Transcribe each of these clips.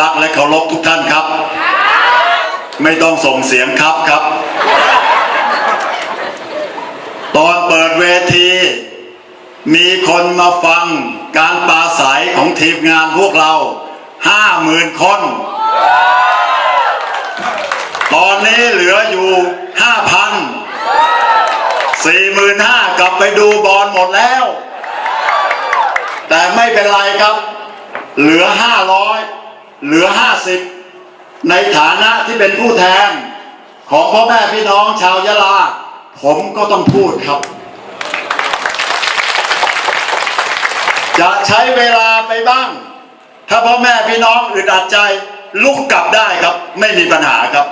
รักและเคารพทุกท่านครับ ไม่ต้องส่งเสียงครับครับ ตอนเปิดเวที มีคนมาฟังการปราศัยของทีมงานพวกเราห้าหมื่นคน ตอนนี้เหลืออยู่ห้าพันสี่หมื่นห้ากลับไปดูบอลหมดแล้ว แต่ไม่เป็นไรครับ เหลือห้าร้อย เหลือห้าสิบในฐานะที่เป็นผู้แทน ของพ่อแม่พี่น้องชาวยะลา ผมก็ต้องพูดครับ จะใช้เวลาไปบ้าง ถ้าพ่อแม่พี่น้องอึดอัดใจลุกกลับได้ครับ ไม่มีปัญหาครับ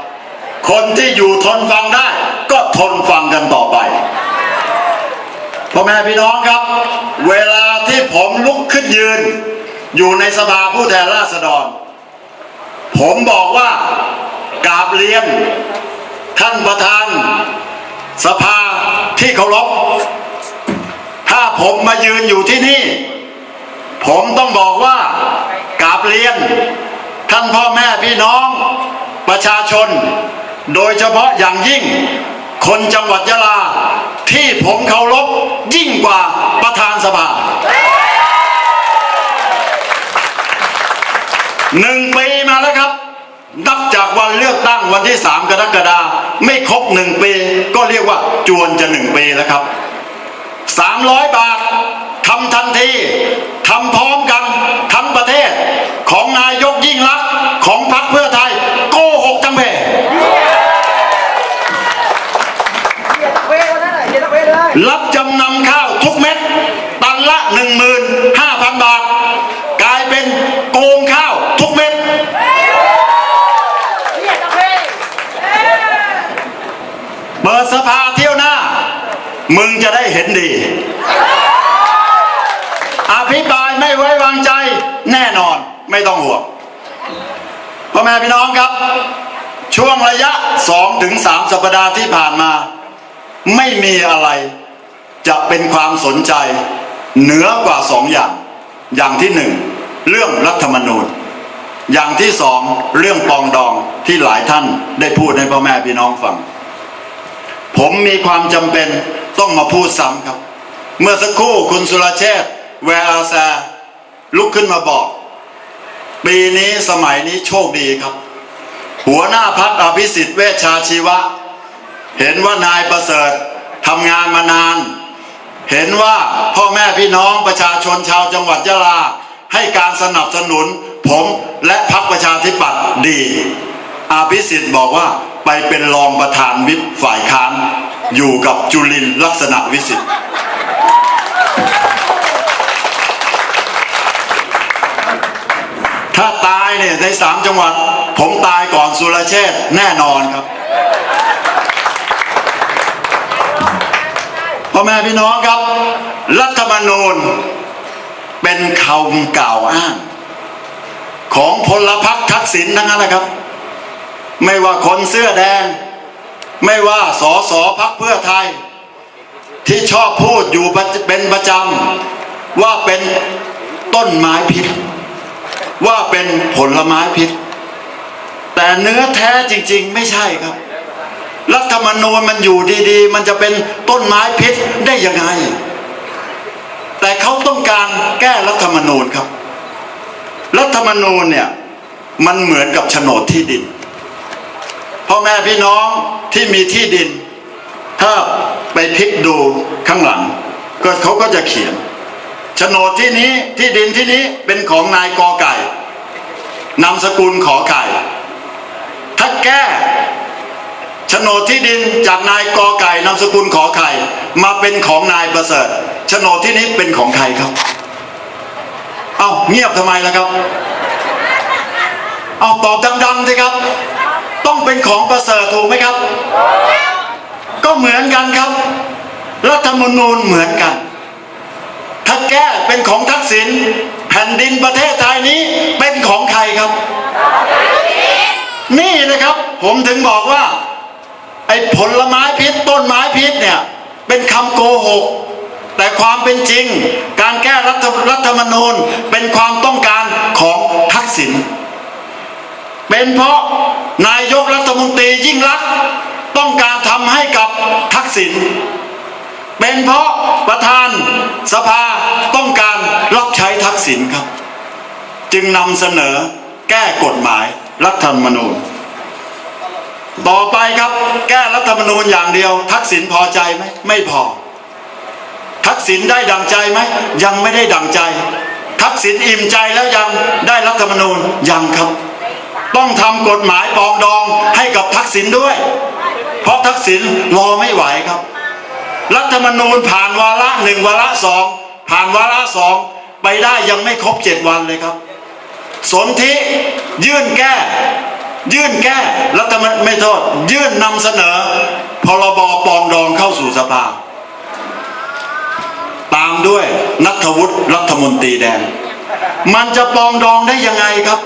คนที่อยู่ทนฟังได้ ก็ทนฟังกันต่อไปพ่อแม่พี่น้องครับ เวลาที่ผมลุกขึ้นยืน อยู่ในสภาผู้แทนราษฎร ผมบอกว่ากราบเรียน ท่านประธาน สภาที่เคารพถ้าผมมายืนอยู่ที่นี่ ผมต้องบอกว่ากราบเรียน ท่านพ่อแม่พี่น้องประชาชน โดยเฉพาะอย่างยิ่ง คนจังหวัดยะลาที่ผมเคารพยิ่งกว่าประธานสภา หนึ่งปีมาแล้วครับ นับจากวันเลือกตั้งวันที่3กรกฎาคมไม่ครบหนึ่งปี ก็เรียกว่าจวนจะหนึ่งปีแล้วครับ300บาททำทันทีทำพร้อมกันทั้งประเทศของนายกยิ่งรักษณ์ของพรรคเพื่อไทย โกหกทั้งเพเหยียบตะเววันนั้นน่ะเหยียบตะเวเลยรับจำนำข้าวทุกเม็ดตันละ15,000บาท กลายเป็นโกงข้าวทุกเม็ด เหยียบตะเว เปิดสภาเที่ยวหน้า มึงจะได้เห็นดี อภิปรายไม่ไว้วางใจแน่นอนไม่ต้องห่วงพ่อแม่พี่น้องครับ ช่วงระยะ2ถึง3สัปดาห์ที่ผ่านมา ไม่มีอะไรจะเป็นความสนใจ เหนือกว่าสองอย่าง อย่างที่หนึ่งเรื่องรัฐธรรมนูญ อย่างที่สองเรื่องปองดองที่หลายท่านได้พูดให้พ่อแม่พี่น้องฟัง ผมมีความจำเป็นต้องมาพูดซ้ำครับ เมื่อสักครู่คุณสุรเชษฐ์แวร์อาแซลุกขึ้นมาบอก ปีนี้สมัยนี้โชคดีครับ หัวหน้าพักอภิสิทธิ์เวชชาชีวะ เห็นว่านายประเสริฐทำงานมานาน เห็นว่าพ่อแม่พี่น้องประชาชนชาวจังหวัดยะลา ให้การสนับสนุนผมและพักประชาธิปัตย์ดีอาภิสิทธิ์บอกว่า ไปเป็นรองประธานวิปฝ่ายค้านอยู่กับจุลินลักษณะวิสิทธิ์ถ้าตายเนี่ยในสามจังหวัด ผมตายก่อนสุรเชษแน่นอนครับพ่อแม่พี่น้องครับ รัฐธรรมนูญเป็นคำกล่าวอ้าง ของพลพรรคทักษิณทั้งนั้นแหละครับ ไม่ว่าคนเสื้อแดง ไม่ว่าสอสอพักเพื่อไทย ที่ชอบพูดอยู่เป็นประจำว่าเป็นต้นไม้พิษ ว่าเป็นผลไม้พิษ แต่เนื้อแท้จริง ๆ ไม่ใช่ครับ รัฐธรรมนูญมันอยู่ดีๆ มันจะเป็นต้นไม้พิษได้ยังไง แต่เขาต้องการแก้รัฐธรรมนูญครับ รัฐธรรมนูญเนี่ยมันเหมือนกับโฉนดที่ดิน พ่อแม่พี่น้องที่มีที่ดิน ถ้าไปพลิกดูข้างหลัง ก็เขาก็จะเขียนโฉนดที่นี้ที่ดินที่นี้เป็นของนายกอไก่นามสกุลขอไข่ถ้าแก้โฉนดที่ดินจากนายกอไก่นามสกุลขอไข่มาเป็นของนายประเสริฐโฉนดที่นี้เป็นของใครครับ เอา้าเงียบทำไมล่ะครับ เอาตอบดังๆสิครับ ต้องเป็นของประเสริฐถูกไหมครับ ก็เหมือนกันครับ รัฐธรรมนูญเหมือนกัน ถ้าแก้เป็นของทักษิณแผ่นดินประเทศไทยนี้เป็นของใครครับ นี่นะครับ ผมถึงบอกว่า ไอ้ผลไม้พิษต้นไม้พิษเนี่ย เป็นคำโกหก แต่ความเป็นจริง การแก้รัฐรัฐธรรมนูญเป็นความต้องการของทักษิณเป็นเพราะ นายกรัฐมนตรียิ่งรักษณ์ต้องการทำให้กับทักษิณเป็นเพราะประธานสภาต้องการรับใช้ทักษิณครับ จึงนำเสนอแก้กฎหมายรัฐธรรมนูญ ต่อไปครับแก้รัฐธรรมนูญอย่างเดียว ทักษิณพอใจไหมไม่พอ ทักษิณได้ดังใจไหมยังไม่ได้ดังใจ ทักษิณอิ่มใจแล้วยังได้รัฐธรรมนูญยังครับ ต้องทำกฎหมายปองดองให้กับทักษิณด้วย เพราะทักษิณรอไม่ไหวครับ รัฐธรรมนูญผ่านวาระหนึ่งวาระสองผ่านวาระสองไปได้ยังไม่ครบเจ็ดวันเลยครับ สนธิยื่นแก้ ยื่นแก้รัฐธรรมไม่โทษ ยื่นนำเสนอ พรบปองดองเข้าสู่สภา ตามด้วยนัทวุฒิรัฐมนตรีแดง มันจะปองดองได้ยังไงครับ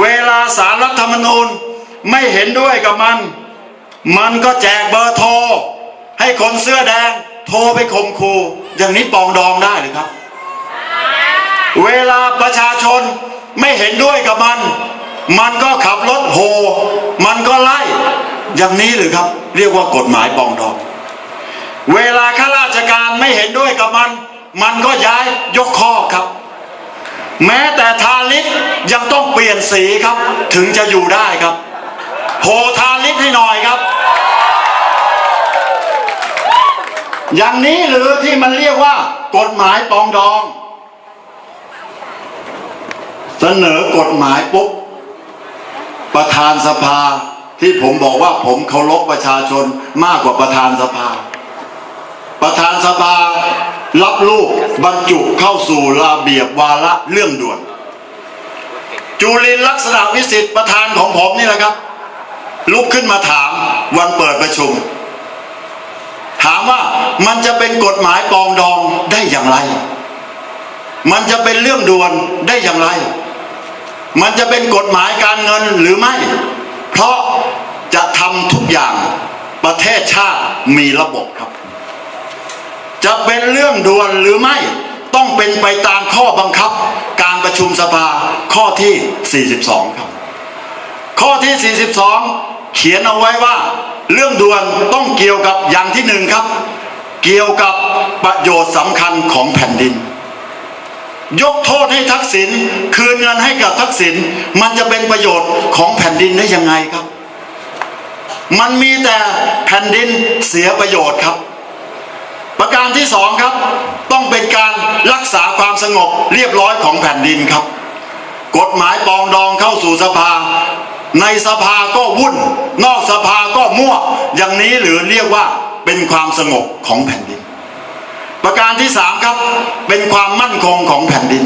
เวลาสารรัฐธรรมนูญไม่เห็นด้วยกับมัน มันก็แจกเบอร์โทร ให้คนเสื้อแดงโทรไปข่มขู่อย่างนี้ปองดองได้หรือครับ เวลาประชาชนไม่เห็นด้วยกับมัน มันก็ขับรถโห มันก็ไล่ อย่างนี้หรือครับ เรียกว่ากฎหมายปองดอง เวลาข้าราชการไม่เห็นด้วยกับมัน มันก็ย้ายยกข้อครับ แม้แต่ทาลิศยังต้องเปลี่ยนสีครับ ถึงจะอยู่ได้ครับโหทาลิศให้หน่อยครับ อย่างนี้หรือที่มันเรียกว่า กฎหมายปองดอง เสนอกฎหมายปุ๊บประธานสภาที่ผมบอกว่าผมเคารพประชาชนมากกว่าประธานสภา ประธานสภา รับลูกบรรจุเข้าสู่ระเบียบวาระเรื่องด่วน จุลินลักษณะวิสิทธิ์ประธานของผมนี่แหละครับ ลุกขึ้นมาถามวันเปิดประชุม ถามว่ามันจะเป็นกฎหมายปองดองได้อย่างไร มันจะเป็นเรื่องด่วนได้อย่างไร มันจะเป็นกฎหมายการเงินหรือไม่ เพราะจะทำทุกอย่างประเทศชาติมีระบบครับ จะเป็นเรื่องด่วนหรือไม่ต้องเป็นไปตามข้อบังคับ การประชุมสภาข้อที่ 42 ครับ ข้อที่ 42 เขียนเอาไว้ว่า เรื่องด่วนต้องเกี่ยวกับอย่างที่หนึ่งครับ เกี่ยวกับประโยชน์สำคัญของแผ่นดิน ยกโทษให้ทักษิณคืนเงินให้กับทักษิณมันจะเป็นประโยชน์ของแผ่นดินได้ยังไงครับ มันมีแต่แผ่นดินเสียประโยชน์ครับ การที่สองครับ ต้องเป็นการรักษาความสงบเรียบร้อยของแผ่นดินครับ กฎหมายปองดองเข้าสู่สภา ในสภาก็วุ่น นอกสภาก็มั่ว อย่างนี้หรือเรียกว่าเป็นความสงบของแผ่นดิน ประการที่สามครับ เป็นความมั่นคงของแผ่นดิน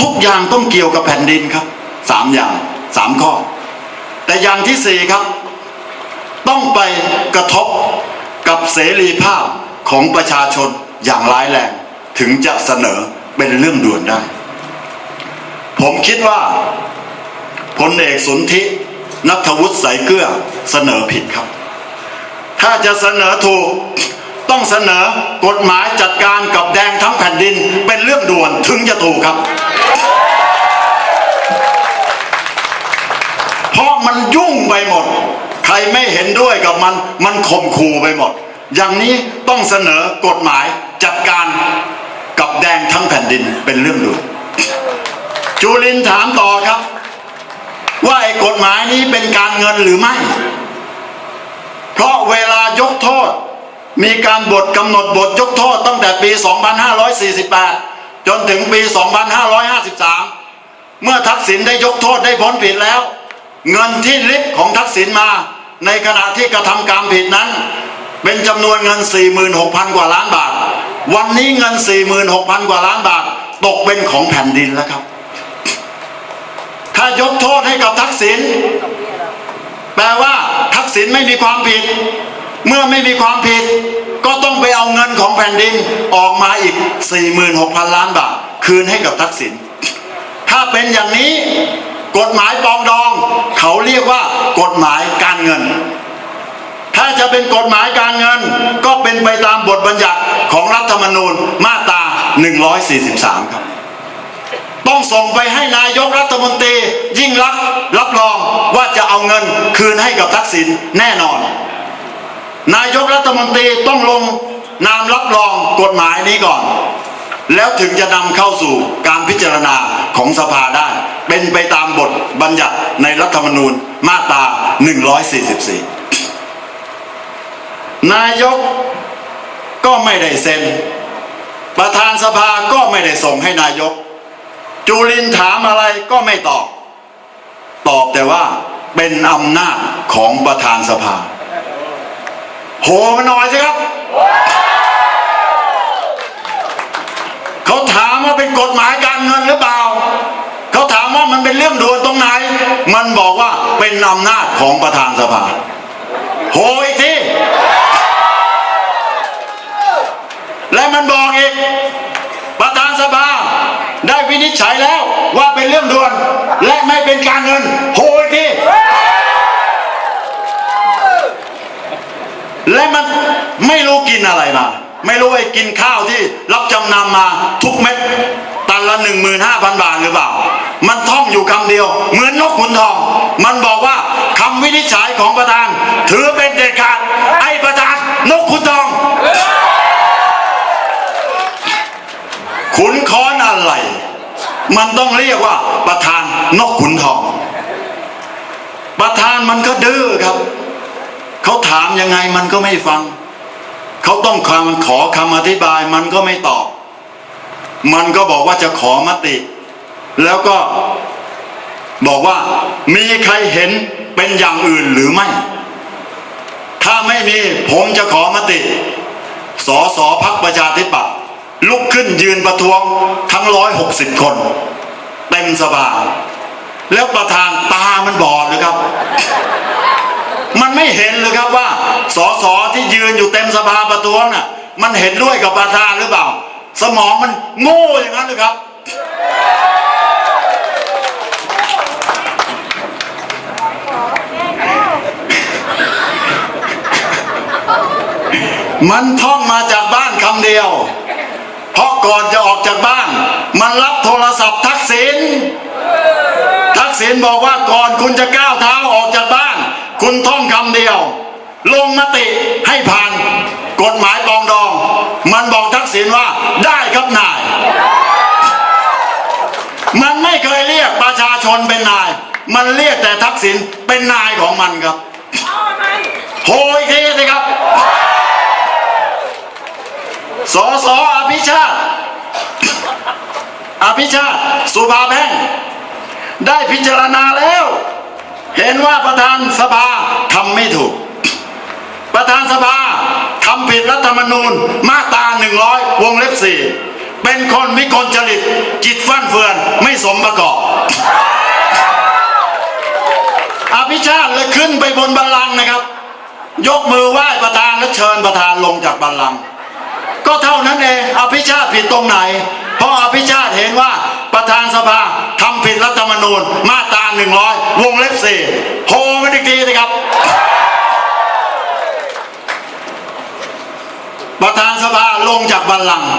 ทุกอย่างต้องเกี่ยวกับแผ่นดินครับสามอย่างสามข้อ แต่อย่างที่สี่ครับ ต้องไปกระทบกับเสรีภาพ ของประชาชนอย่างร้ายแรงถึงจะเสนอเป็นเรื่องด่วนได้ ผมคิดว่าพลเอกสนทินัทวุฒิสายเกลือเสนอผิดครับ ถ้าจะเสนอถูกต้องเสนอกฎหมายจัดการกับแดงทั้งแผ่นดินเป็นเรื่องด่วนถึงจะถูกครับ เพราะมันยุ่งไปหมด ใครไม่เห็นด้วยกับมันมันข่มขู่ไปหมด อย่างนี้ต้องเสนอกฎหมายจัดการกับแดงทั้งแผ่นดินเป็นเรื่องด่วนจุลินถามต่อครับ ว่าไอ้กฎหมายนี้เป็นการเงินหรือไม่ เพราะเวลายกโทษ มีการบทกำหนดบทยกโทษตั้งแต่ปี 2548 จนถึงปี 2553 เมื่อทักษิณได้ยกโทษได้พ้นผิดแล้ว เงินที่ลิบของทักษิณมา ในขณะที่กระทำการผิดนั้น เป็นจำนวนเงิน 46,000 กว่าล้านบาท วันนี้เงิน 46,000 กว่าล้านบาท ตกเป็นของแผ่นดินแล้วครับ ถ้ายกโทษให้กับทักษิณแปลว่าทักษิณไม่มีความผิด เมื่อไม่มีความผิด ก็ต้องไปเอาเงินของแผ่นดินออกมาอีก 46,000 ล้านบาท คืนให้กับทักษิณถ้าเป็นอย่างนี้กฎหมายปองดอง เขาเรียกว่ากฎหมายการเงิน ถ้าจะเป็นกฎหมายการเงิน ก็เป็นไปตามบทบัญญัติของรัฐธรรมนูญมาตรา 143 ครับ ต้องส่งไปให้นายกรัฐมนตรียิ่งรักรับรองว่าจะเอาเงินคืนให้กับทักษิณแน่นอน นายกรัฐมนตรีต้องลงนามรับรองกฎหมายนี้ก่อน แล้วถึงจะนำเข้าสู่การพิจารณาของสภาได้ เป็นไปตามบทบัญญัติในรัฐธรรมนูญมาตรา 144 นายกก็ไม่ได้เซ็น ประธานสภาก็ไม่ได้ส่งให้นายก จุลินถามอะไรก็ไม่ตอบ ตอบแต่ว่าเป็นอำนาจของประธานสภา โหมันหน่อยสิครับ เขาถามว่าเป็นกฎหมายการเงินหรือเปล่า เขาถามว่ามันเป็นเรื่องด่วนตรงไหน มันบอกว่าเป็นอำนาจของประธานสภา และมันบอกอีกประธานสภาได้วินิจฉัยแล้วว่าเป็นเรื่องด่วน และไม่เป็นการเงินโหอีกทีและมันไม่รู้กินอะไรมา ไม่รู้ไอ้กินข้าวที่รับจำนำมาทุกเม็ดตันละหนึ่งหมื่นห้าพันบาทหรือเปล่า มันท่องอยู่คำเดียว เหมือนนกขุนทอง มันบอกว่าคำวินิจฉัยของประธาน ถือเป็นเด็ดขาด มันต้องเรียกว่าประธานนกขุนทอง ประธานมันก็ดื้อครับ เขาถามยังไงมันก็ไม่ฟัง เขาต้องคำขอคำอธิบายมันก็ไม่ตอบ มันก็บอกว่าจะขอมติ แล้วก็บอกว่ามีใครเห็นเป็นอย่างอื่นหรือไม่ ถ้าไม่มีผมจะขอมติสอสอพักประชาธิปัตย์ ลุกขึ้นยืนประท้วงทั้งร้อยหกสิบคน เต็มสภาแล้วประธานตามันบอดเลยครับ มันไม่เห็นเลยครับว่าสอสอที่ยืนอยู่เต็มสภาประท้วงน่ะ มันเห็นด้วยกับประธานหรือเปล่า สมองมันโง่อย่างนั้นเลยครับ มันท่องมาจากบ้านคำเดียว เพราะก่อนจะออกจากบ้าน มันรับโทรศัพท์ทักษิณทักษิณบอกว่าก่อนคุณจะก้าวเท้าออกจากบ้าน คุณท่องคำเดียว ลงมติให้ผ่านกฎหมายปรองดอง มันบอกทักษิณว่าได้ครับนาย มันไม่เคยเรียกประชาชนเป็นนาย มันเรียกแต่ทักษิณเป็นนายของมันครับโหยทีสิครับ สอสออภิชาติอภิชาติสุภาแพ่งได้พิจารณาแล้ว เห็นว่าประธานสภาทำไม่ถูก ประธานสภาทำผิดรัฐธรรมนูญมาตรา100 วงเล็บสี่เป็นคนวิกลจริตจิตฟั่นเฟือนไม่สมประกอบอภิชาติเลยขึ้นไปบนบัลลังก์นะครับ ยกมือไหว้ประธานและเชิญประธานลงจากบัลลังก์ ก็เท่านั้นเองอภิชาติผิดตรงไหน เพราะอภิชาติเห็นว่าประธานสภาทำผิดรัฐธรรมนูญมาตราหนึ่งร้อยวงเล็บสี่โหมันอีกทีนะครับ ประธานสภาลงจากบัลลังก์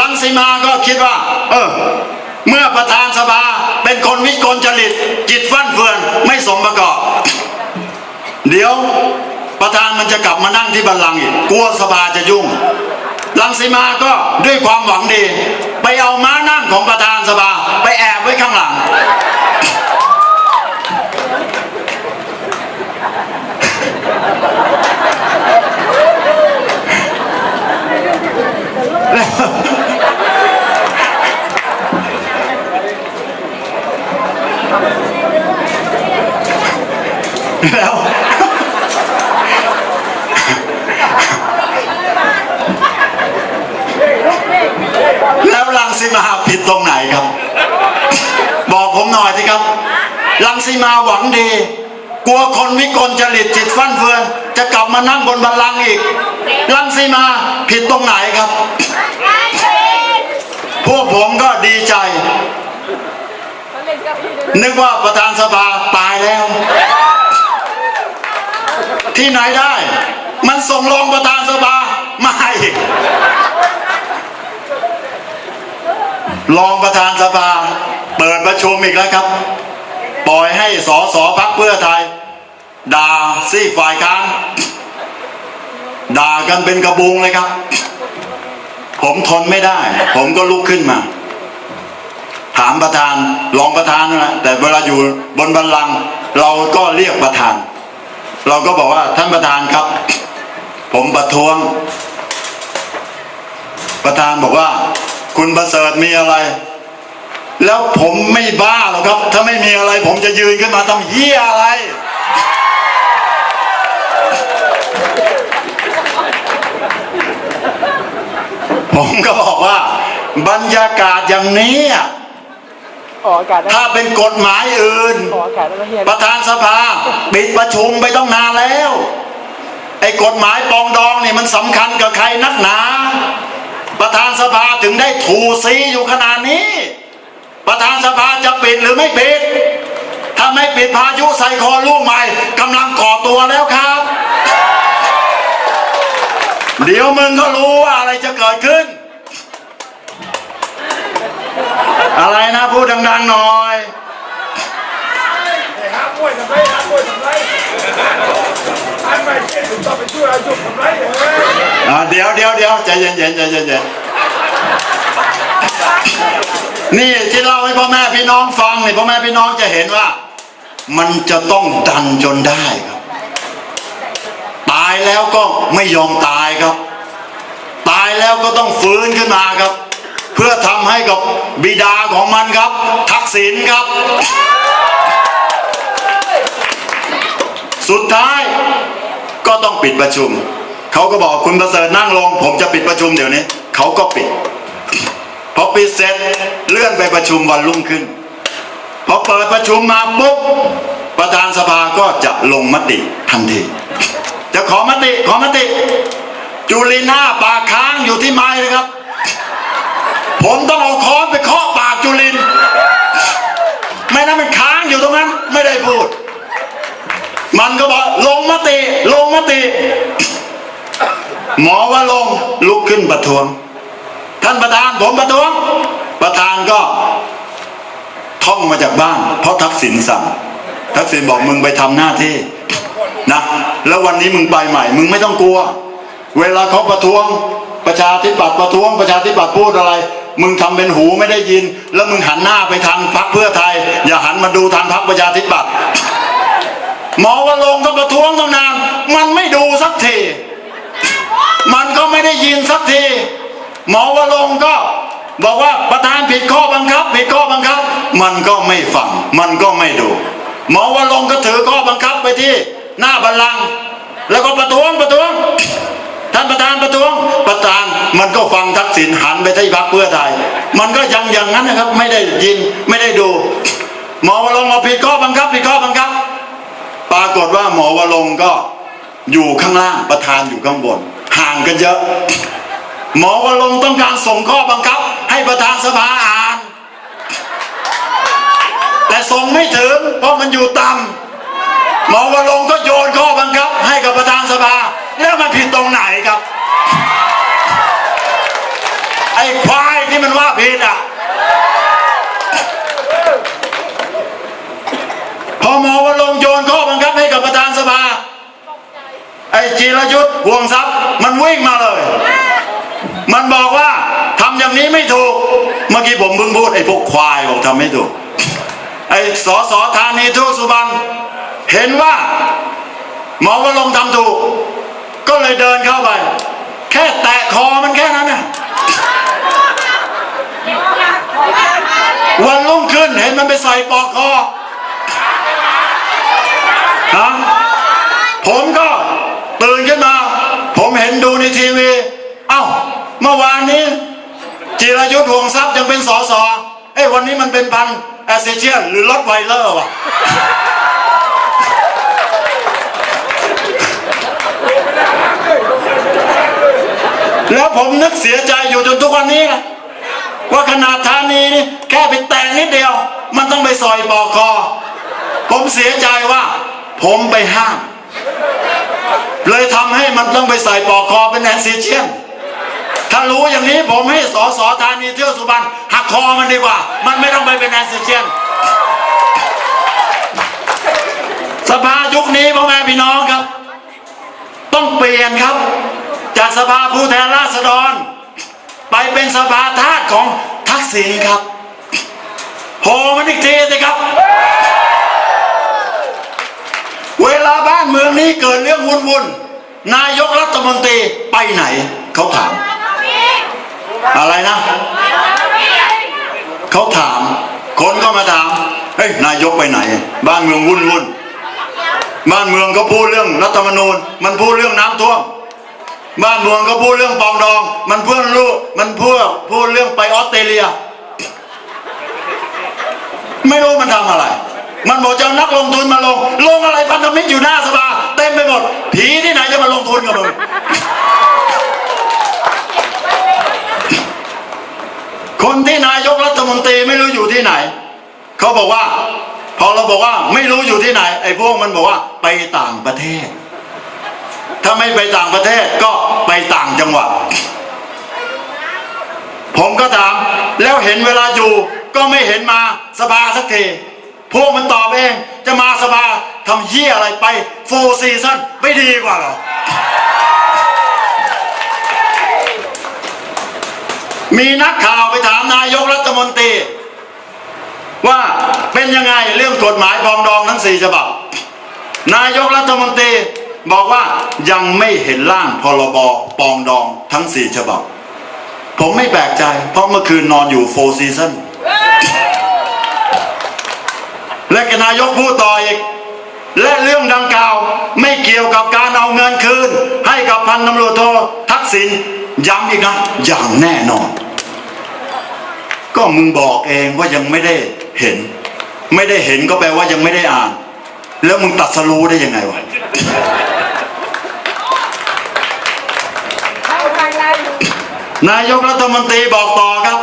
ลังสีมาก็คิดว่า เออ เมื่อประธานสภาเป็นคนวิกลจริต จิตฟั่นเฟือนไม่สมประกอบ เดี๋ยวประธานมันจะกลับมานั่งที่บัลลังก์อีก กลัวสภาจะยุ่ง ลังสีมาก็ด้วยความหวังดี ไปเอาม้านั่งของประธานสภาไปแอบไว้ข้างหลัง แล้วังสีมาผิดตรงไหนครับ บอกผมหน่อยสิครับลังสีมาหวังดี กลัวคนวิกลจริตจิตฟั่นเฟือน จะกลับมานั่งบนบัลลังก์อีกลังสีมาผิดตรงไหนครับ พวกผมก็ดีใจ นึกว่าประธานสภาตายแล้ว ที่ไหนได้ มันส่งรองประธานสภาไม่ รองประธานสภาเปิดประชุมอีกแล้วครับ ปล่อยให้สอสอพักเพื่อไทย ด่าซี่ฝ่ายค้านด่ากันเป็นกระบุงเลยครับ ผมทนไม่ได้ ผมก็ลุกขึ้นมา ถามประธานรองประธานนะแต่เวลาอยู่บนบัลลังก์เราก็เรียกประธาน เราก็บอกว่าท่านประธานครับ ผมประท้วง ประธานบอกว่า คุณประเสริฐมีอะไร แล้วผมไม่บ้าหรอกครับ ถ้าไม่มีอะไร ผมจะยืนขึ้นมาทำเหี้ยอะไร ผมก็บอกว่า บรรยากาศอย่างนี้อะออกอากาศได้ถ้าเป็นกฎหมายอื่นออกอากาศได้ไหมเฮียประธานสภาปิดประชุมไปต้องนานแล้ว ไอ้กฎหมายปรองดองนี่มันสำคัญกับใครนักหนา ประธานสภาถึงได้ถูซีอยู่ขนาดนี้ ประธานสภาจะปิดหรือไม่ปิด ถ้าไม่ปิดพายุใส่คอลูกใหม่กำลังก่อตัวแล้วครับ เดี๋ยวมึงก็รู้ว่าอะไรจะเกิดขึ้น อะไรนะพูดดังๆหน่อย ห้ามมวยทำไรห้ามมวยทำไรอันไม่เช่นต้องไปช่วยอายุทำไรอย่างไร อ่า เดี๋ยวเดี๋ยวเดี๋ยวใจเย็นเย็นใจเย็นเย็นนี่ที่เล่าให้พ่อแม่พี่น้องฟังนี่พ่อแม่พี่น้องจะเห็นว่า มันจะต้องดันจนได้ครับ ตายแล้วก็ไม่ยอมตายครับ ตายแล้วก็ต้องฟื้นขึ้นมาครับ เพื่อทำให้กับบิดาของมันครับ ทักษิณครับ สุดท้ายก็ต้องปิดประชุม เขาก็บอกคุณประเสริฐนั่งลง ผมจะปิดประชุมเดี๋ยวนี้ เขาก็ปิดพอปิดเสร็จเลื่อนไปประชุมวันรุ่งขึ้นพอเปิดประชุมมาปุ๊บประธานสภาก็จะลงมติทันทีจะขอมติขอมติ จุลิน่าปากค้างอยู่ที่ไม้เลยครับ ผมต้องเอาค้อนไปเคาะปากจุลิน ไม่นั้นมันค้างอยู่ตรงนั้น ไม่ได้พูด มันก็บอกลงมติลงมติ หมอว่าลงลุกขึ้นประท้วง ท่านประธานผมประท้วง ประธานก็ ท่องมาจากบ้าน เพราะทักษิณสั่งทักษิณบอกมึงไปทำหน้าที่นะแล้ววันนี้มึงไปใหม่ มึงไม่ต้องกลัว เวลาเขาประท้วง ประชาธิปัตย์ประท้วง ประชาธิปัตย์พูดอะไร มึงทำเป็นหูไม่ได้ยิน แล้วมึงหันหน้าไปทางพรรคเพื่อไทย อย่าหันมาดูทางพรรคประชาธิปัตย์หมอว่าลงก็ประท้วงตั้งนาน มันไม่ดูสักที มันก็ไม่ได้ยินสักที หมอว่าลงก็บอกว่าประธานผิดข้อบังคับผิดข้อบังคับ มันก็ไม่ฟัง มันก็ไม่ดู หมอว่าลงก็ถือข้อบังคับไปที่ หน้าบัลลังก์แล้วก็ประท้วงประท้วง ท่านประธานประท้วง ประธานมันก็ฟังทักษิณหันไปที่พรรคเพื่อไทย มันก็ยังอย่างนั้นนะครับ ไม่ได้ยินไม่ได้ดู หมอว่าลงค์มาผิดข้อบังคับผิดข้อบังคับ ปรากฏว่าหมอวรงก็อยู่ข้างล่างประธานอยู่ข้างบน ห่างกันเยอะ หมอวรงต้องการส่งข้อบังคับ ให้ประธานสภาอ่าน แต่ส่งไม่ถึง เพราะมันอยู่ต่ำหมอวรงก็โยนข้อบังคับ ให้กับประธานสภา แล้วมันผิดตรงไหนครับ ไอ้ควายที่มันว่าผิดอะพอหมอวรงโยนข้อบังคับให้กับประธานสภา จีรยุทธ์วงทรัพย์ มันวิ่งมาเลย มันบอกว่าทำอย่างนี้ไม่ถูก เมื่อกี้ผมเพิ่งพูดไอ้พวกควายบอกทำไม่ถูก ไอ้สอสอธานีทุกสุบรรณเห็นว่า หมอวรงค์ทำถูก ก็เลยเดินเข้าไป แค่แตะคอมันแค่นั้นน่ะวันรุ่งขึ้นเห็นมันไปใส่ปลอกคอฮะผมก็ เห็นดูในทีวี เอ้า เมื่อวานนี้ จิรายุทธ์ห่วงทรัพย์ยังเป็นสอสอเอ้ยวันนี้มันเป็นพันแอสเซเชียนหรือรถไวเลอร์วะแล้วผมนึกเสียใจอยู่จนทุกวันนี้นะว่าขนาดธานีนี่แค่ไปแตะนิดเดียว มันต้องไปซอยปอกคอ ผมเสียใจว่า ผมไปห้าม เลยทำให้มันต้องไปใส่ปอกคอเป็นแอนซิเชียนถ้ารู้อย่างนี้ผมให้สอสอธานีเที่ยวสุบรรณหักคอมันดีกว่า มันไม่ต้องไปเป็นแอนซิเชียนสภายุคนี้พ่อแม่พี่น้องครับ ต้องเปลี่ยนครับ จากสภาผู้แทนราษฎร ไปเป็นสภาทาสของทักษิณครับโหมันอีกทีสิครับ เวลาบ้านเมืองนี้เกิดเรื่องวุ่นๆนายกรัฐมนตรีไปไหน เขาถาม อะไรนะ เขาถาม คนก็มาถามเฮ้ยนายกไปไหน บ้านเมืองวุ่นวุ่นบ้านเมืองก็พูดเรื่องรัฐธรรมนูญ มันพูดเรื่องน้ำท่วมบ้านเมืองก็พูดเรื่องปองดอง มันพูดลูกมันพูดพูดเรื่องไปออสเตรเลีย ไม่รู้มันทำอะไร มันบอกจะเอานักลงทุนมาลง ลงอะไรพันธมิตรอยู่หน้าสภาเต็มไปหมด ผีที่ไหนจะมาลงทุนกับมึงคนที่นายกรัฐมนตรีไม่รู้อยู่ที่ไหน เขาบอกว่า พอเราบอกว่าไม่รู้อยู่ที่ไหน ไอ้พวกมันบอกว่าไปต่างประเทศ ถ้าไม่ไปต่างประเทศก็ไปต่างจังหวัด ผมก็ถาม แล้วเห็นเวลาอยู่ก็ไม่เห็นมาสภาสักที พวกมันตอบเองจะมาสภาทำเหี้ยอะไรไปโฟซีซั่นไม่ดีกว่าเหรอ มีนักข่าวไปถามนายกรัฐมนตรี ว่าเป็นยังไงเรื่องกฎหมายปองดองทั้งสี่ฉบับ นายกรัฐมนตรีบอกว่ายังไม่เห็นร่างพรบปองดองทั้งสี่ฉบับ ผมไม่แปลกใจ เพราะเมื่อคืนนอนอยู่โฟซีซัน และนายกพูดต่ออีก และเรื่องดังกล่าวไม่เกี่ยวกับการเอาเงินคืน ให้กับพันตำรวจโททักษิณย้ำอีกนะอย่างแน่นอน ก็มึงบอกเองว่ายังไม่ได้เห็น ไม่ได้เห็นก็แปลว่ายังไม่ได้อ่าน แล้วมึงตัดสรู้ได้ยังไงวะนายกรัฐมนตรีบอกต่อครับ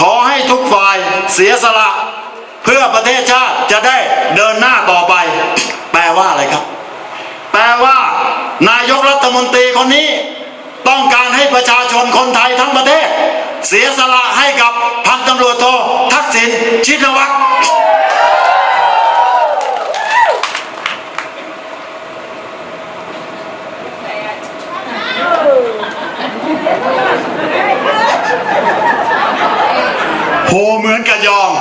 ขอให้ทุกฝ่ายเสียสละ พื่อประเทศชาติจะได้เดินหน้าต่อไป แปลว่าอะไรครับ แปลว่า นายกรัฐมนตรีคนนี้ ต้องการให้ประชาชนคนไทยทั้งประเทศ เสียสละให้กับพันตำรวจโททักษิณชินวัตรโหเหมือนกับยอม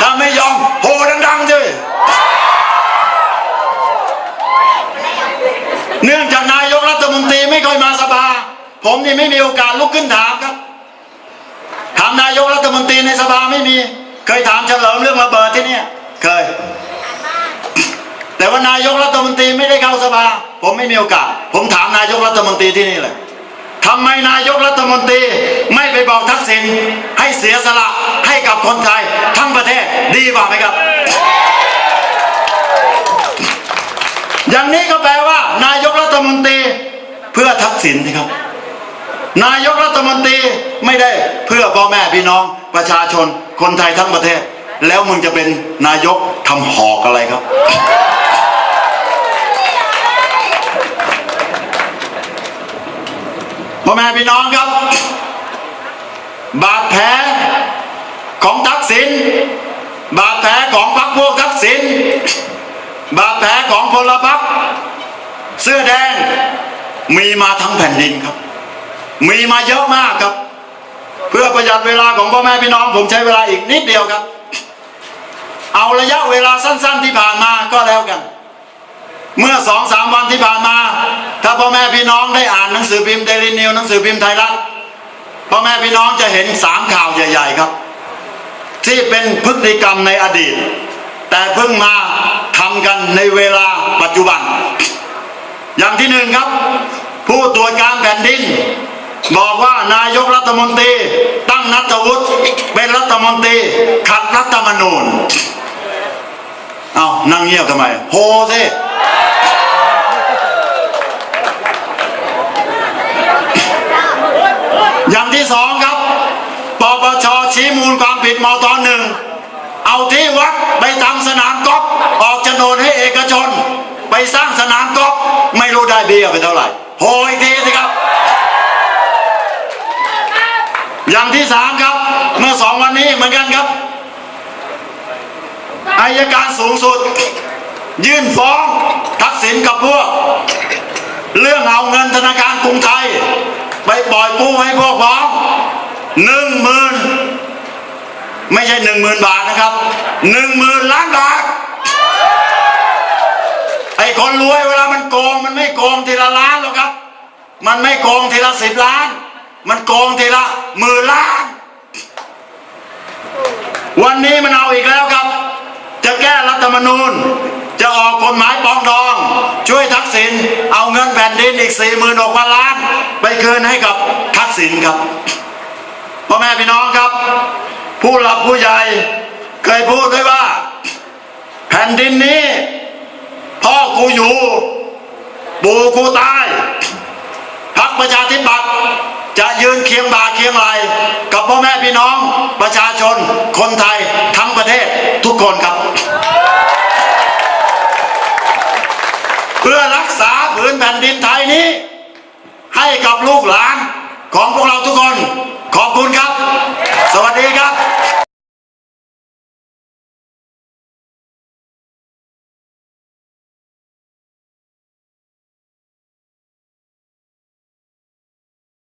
ถ้าไม่ยอมโหดังๆสิเนื่องจากนายกรัฐมนตรีไม่ค่อยมาสภา ผมนี่ไม่มีโอกาสลุกขึ้นถามครับ ถามนายกรัฐมนตรีในสภาไม่มี เคยถามเฉลิมเรื่องระเบิดที่เนี่ยเคย แต่ว่านายกรัฐมนตรีไม่ได้เข้าสภา ผมไม่มีโอกาส ผมถามนายกรัฐมนตรีที่นี่เลย ทำไมนายกรัฐมนตรีไม่ไปบอกทักษิณให้เสียสละให้กับคนไทยทั้งประเทศดีกว่าไหมครับ อย่างนี้ก็แปลว่า นายกรัฐมนตรีเพื่อทักษิณสิครับ นายกรัฐมนตรีไม่ได้เพื่อพ่อแม่พี่น้องประชาชนคนไทยทั้งประเทศ แล้วมึงจะเป็นนายกทำหอกอะไรครับ พ่อแม่พี่น้องครับ บาดแผลของทักษิณบาดแผลของพรรคพวกทักษิณบาดแผลของพลพรรคเสื้อแดงมีมาทั้งแผ่นดินครับ มีมาเยอะมากครับ เพื่อประหยัดเวลาของพ่อแม่พี่น้อง ผมใช้เวลาอีกนิดเดียวครับ เอาระยะเวลาสั้น ๆที่ผ่านมาก็แล้วกัน เมื่อสองสามวันที่ผ่านมา ถ้าพ่อแม่พี่น้องได้อ่านหนังสือพิมพ์เดลินิวหนังสือพิมพ์ไทยรัฐพ่อแม่พี่น้องจะเห็นสามข่าวใหญ่ ๆครับ ที่เป็นพฤติกรรมในอดีต แต่เพิ่งมาทำกันในเวลาปัจจุบัน อย่างที่หนึ่งครับ ผู้ตรวจการแผ่นดิน บอกว่านายกรัฐมนตรี ตั้งนัทวุฒิเป็นรัฐมนตรีขัดรัฐธรรมนูญเอานั่งเงียบทำไมโหสิย่าง ที่สองครับ ปปชชี้มูลความผิดมตอหนึ่ง เอาที่วัดไปทำสนามกอล์ฟออกโฉนดให้เอกชน ไปสร้างสนามกอล์ฟไม่รู้ได้เบี้ยไปเท่าไหร่โหอีกทีสิครับ อย่างที่สามครับ เมื่อสองวันนี้เหมือนกันครับอายการสูงสุด ยื่นฟ้องทักษิณกับพวก เรื่องเอาเงินธนาคารกรุงไทย ไปปล่อยกู้ให้พวกพ้องหนึ่งหมื่นไม่ใช่หนึ่งหมื่นบาทนะครับหนึ่งหมื่นล้านบาทไอ้คนรวยเวลามันโกงมันไม่โกงทีละล้านหรอกครับ มันไม่โกงทีละสิบล้าน มันโกงทีละหมื่นล้าน วันนี้มันเอาอีกแล้วครับ จะแก้รัฐธรรมนูญ จะออกกฎหมายปองดอง ช่วยทักษิณเอาเงินแผ่นดินอีกสี่หมื่นหกพันล้าน ไปคืนให้กับทักษิณครับพ่อแม่พี่น้องครับ ผู้หลักผู้ใหญ่เคยพูดไว้ว่า แผ่นดินนี้ พ่อกูอยู่ปู่กูตายพักประชาธิปัตย์จะยืนเคียงบ่าเคียงไหลกับพ่อแม่พี่น้องประชาชนคนไทยทั้งประเทศทุกคนครับ เพื่อรักษาผืนแผ่นดินไทยนี้ ให้กับลูกหลานของพวกเราทุกคน ขอบคุณครับ สวัสดีครับ